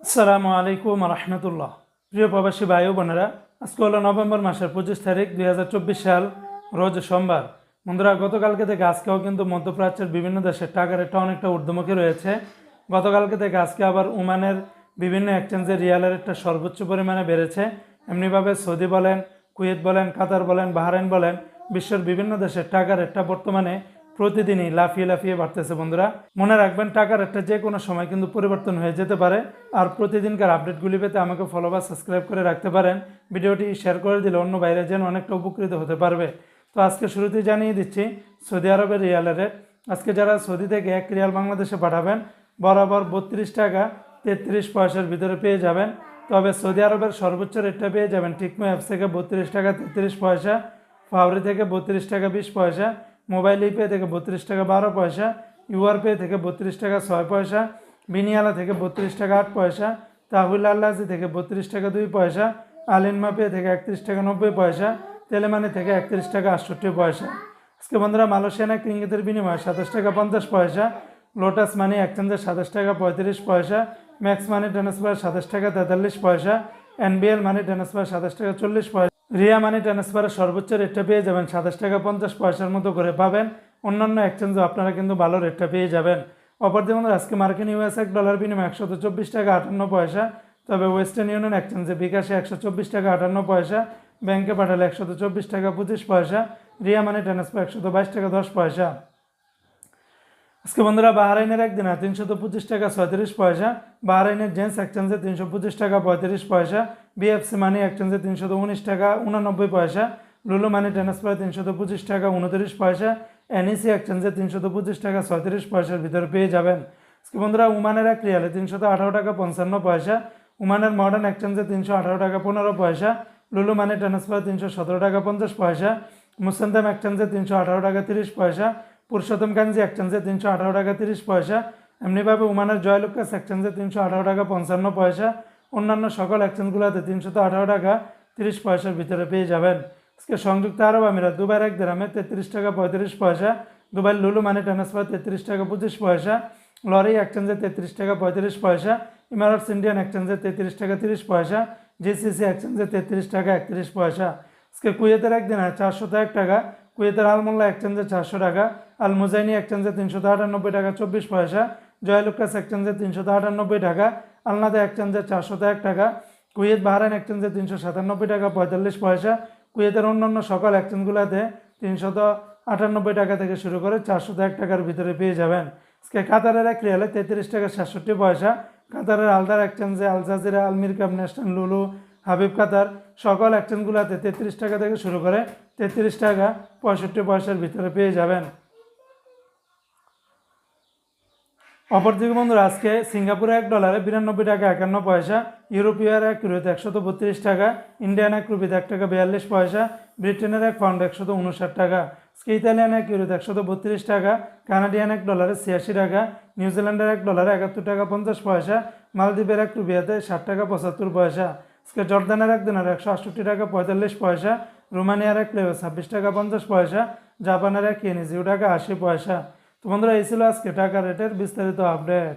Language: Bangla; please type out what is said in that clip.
আসসালামু আলাইকুম রহমতুল্লাহ। প্রিয় প্রবাসী ভাই বোনেরা, আজকে হলো নভেম্বর মাসের পঁচিশ তারিখ দুই হাজার চব্বিশ সাল, রোজ সোমবার। বন্ধুরা, গতকালকে থেকে আজকেও কিন্তু মধ্যপ্রাচ্যের বিভিন্ন দেশের টাকার রেটটা অনেকটা ঊর্ধ্বমুখী রয়েছে। গতকালকে থেকে আজকে আবার ওমানের বিভিন্ন এক্সচেঞ্জের রিয়ালের রেটটা সর্বোচ্চ পরিমাণে বেড়েছে। এমনিভাবে সৌদি বলেন, কুয়েত বলেন, কাতার বলেন, বাহরাইন বলেন, বিশ্বের বিভিন্ন দেশের টাকার রেটটা বর্তমানে প্রতিদিনই লাফিয়ে লাফিয়ে বাড়তেছে বন্ধুরা। মনে রাখবেন, টাকার একটা যে কোনো সময় কিন্তু পরিবর্তন হয়ে যেতে পারে। আর প্রতিদিনকার আপডেটগুলি পেতে আমাকে ফলো বা সাবস্ক্রাইব করে রাখতে পারেন। ভিডিওটি শেয়ার করে দিলে অন্য বাইরে যেন অনেকটা উপকৃত হতে পারবে। তো আজকে শুরুতেই জানিয়ে দিচ্ছি, সৌদি আরবের রিয়ালের রেট আজকে যারা সৌদি থেকে এক রিয়াল বাংলাদেশে পাঠাবেন, বরাবর বত্রিশ টাকা তেত্রিশ পয়সার ভিতরে পেয়ে যাবেন। তবে সৌদি আরবের সর্বোচ্চ রেটটা পেয়ে যাবেন টিকমো অ্যাপস থেকে বত্রিশ টাকা তেত্রিশ পয়সা ফাউরি থেকে বত্রিশ টাকা বিশ পয়সা মোবাইল ইপে থেকে বত্রিশ টাকা বারো পয়সা, ইউআর পে থেকে বত্রিশ টাকা ছয় পয়সা বিনিয়ালা থেকে বত্রিশ টাকা আট পয়সা, তাহুল আল্লাজি থেকে বত্রিশ টাকা দুই পয়সা আলিনমা পে থেকে একত্রিশ টাকা নব্বই পয়সা, তেলেমানি থেকে একত্রিশ টাকা আটষট্টি পয়সা। আজকে বন্ধুরা মালয়েশিয়ান এক রিঙ্গিতের বিনিময়ে সাতাশ টাকা পঞ্চাশ পয়সা, লোটাস মানি এক্সচেঞ্জের সাতাশ টাকা পঁয়ত্রিশ পয়সা, ম্যাক্স মানি ট্রান্সফার সাতাশ টাকা তেতাল্লিশ পয়সা, এনবিএল মানি ট্রান্সফার সাতাশ টাকা চল্লিশ পয়সা। রিয়া মানি ট্রান্সফারের সর্বোচ্চ রেটটা পেয়ে যাবেন সাতাশ টাকা পঞ্চাশ পয়সার মতো করে পাবেন। অন্যান্য এক্সচেঞ্জও আপনারা কিন্তু ভালো রেটটা পেয়ে যাবেন। অপর যেমন আজকে মার্কিন ইউএস এক ডলার বিনিময় একশত চব্বিশ টাকা আটান্ন পয়সা, তবে ওয়েস্টার্ন ইউনিয়ন এক্সচেঞ্জে বিকাশে একশো চব্বিশ টাকা আটান্ন পয়সা ব্যাংকে পাঠালে একশত চব্বিশ টাকা পঁচিশ পয়সা, রিয়া মানি ট্রান্সফার একশত বাইশ টাকা দশ পয়সা। আজকে বন্ধুরা বাহারাইনের একদিন তিনশত পঁচিশ টাকা ছয়ত্রিশ পয়সা। বাহারাইনের জেন্টস এক্সচেঞ্জে তিনশো পঁচিশ টাকা পঁয়ত্রিশ পয়সা। বিএফসি মানি এক্সচেঞ্জে তিনশত উনিশ টাকা উনানব্বই পয়সা। লুলু মানি ট্রান্সফার তিনশত পঁচিশ টাকা উনত্রিশ পয়সা। এনইসি এক্সচেঞ্জে তিনশত পঁচিশ টাকা ছয়ত্রিশ পয়সার ভিতরে পেয়ে যাবেন। আজকে বন্ধুরা উমানের এক রিয়ালে তিনশত আঠারো টাকা পঞ্চান্ন পয়সা। উমানের মডার্ন এক্সচেঞ্জে তিনশো আঠারো টাকা পনেরো পয়সা। লুলু মানি ট্রান্সফার তিনশো সতেরো টাকা পঞ্চাশ পয়সা। মুসান্দাম এক্সচেঞ্জে তিনশো আঠারো টাকা তিরিশ পয়সা। পুরুষোত্তম কাঞ্জি এক্সচেঞ্জে তিনশো আঠারো টাকা তিরিশ পয়সা এমনিভাবে উমানের জয়লুকাস এক্সচেঞ্জে তিনশো আঠারো টাকা পঞ্চান্ন পয়সা, অন্যান্য সকল এক্সচেঞ্জগুলোতে তিনশত আঠারো টাকা তিরিশ পয়সার ভিতরে পেয়ে যাবেন। আজকে সংযুক্ত আরব আমিরাত দুবার এক গ্রামে তেত্রিশ টাকা পঁয়ত্রিশ পয়সা দুবাই লুলু মানি ট্রান্সফার তেত্রিশ টাকা পঁচিশ পয়সা, লরি এক্সচেঞ্জে তেত্রিশ টাকা পঁয়ত্রিশ পয়সা ইমারটস ইন্ডিয়ান এক্সচেঞ্জে তেত্রিশ টাকা তিরিশ পয়সা, জিসিসি এক্সচেঞ্জে তেত্রিশ টাকা একত্রিশ পয়সা। আজকে কুয়েতের একদিন চারশত এক টাকা, কুয়েতের আলমোল্লা এক্সচেঞ্জে চারশো টাকা আল মুজাইনি এক্সচেঞ্জে তিনশো আটানব্বই টাকা, চব্বিশ পয়সা। জয়লুকাস এক্সচেঞ্জে তিনশো আটানব্বই টাকা, আলনাদা এক্সচেঞ্জে চারশত এক টাকা, কুয়েত বাহারাইন এক্সচেঞ্জে তিনশো সাতানব্বই টাকা, পঁয়তাল্লিশ পয়সা। কুয়েতের অন্যান্য সকল এক্সচেঞ্জগুলোতে তিনশত আটানব্বই টাকা থেকে শুরু করে চারশত এক টাকার ভিতরে পেয়ে যাবেন। আজকে কাতারের এক রিয়ালে তেত্রিশ টাকা সাতষট্টি পয়সা। কাতারের আলদার এক্সচেঞ্জে আল জাজিরা আলমির কাপ ন্যাশনাল লুলু, হাবিব কাতার সকল এক্সচেঞ্জগুলোতে তেত্রিশ টাকা থেকে শুরু করে তেত্রিশ টাকা পঁয়ষট্টি পয়সার ভিতরে পেয়ে যাবেন। অপরদিকে বন্ধুরা, আজকে সিঙ্গাপুরে এক ডলারে বিরানব্বই টাকা, একান্ন পয়সা, ইউরোপীয় এক ইউরোতে একশত বত্রিশ টাকা, ইন্ডিয়ান এক রুপিতে এক টাকা বিয়াল্লিশ পয়সা, ব্রিটেনের এক পাউন্ড একশত উনষাট টাকা ইতালিয়ান এক ইউরোতে একশত বত্রিশ টাকা, কানাডিয়ান এক ডলারে ছিয়াশি টাকা নিউজিল্যান্ডের এক ডলারে একাত্তর টাকা পঞ্চাশ পয়সা, মালদ্বীপের এক রুপিয়াতে ষাট টাকা পঁচাত্তর পয়সা, আজকে জর্দানের এক দিনের একশো আটষট্টি টাকা পঁয়তাল্লিশ পয়সা, রোমানিয়ার এক লেবে ছাব্বিশ টাকা পঞ্চাশ পয়সা, জাপানের এক জিরো টাকা আশি পয়সা। তো বন্ধুরা এই ছিল আজকে টাকা রেটের বিস্তারিত আপডেট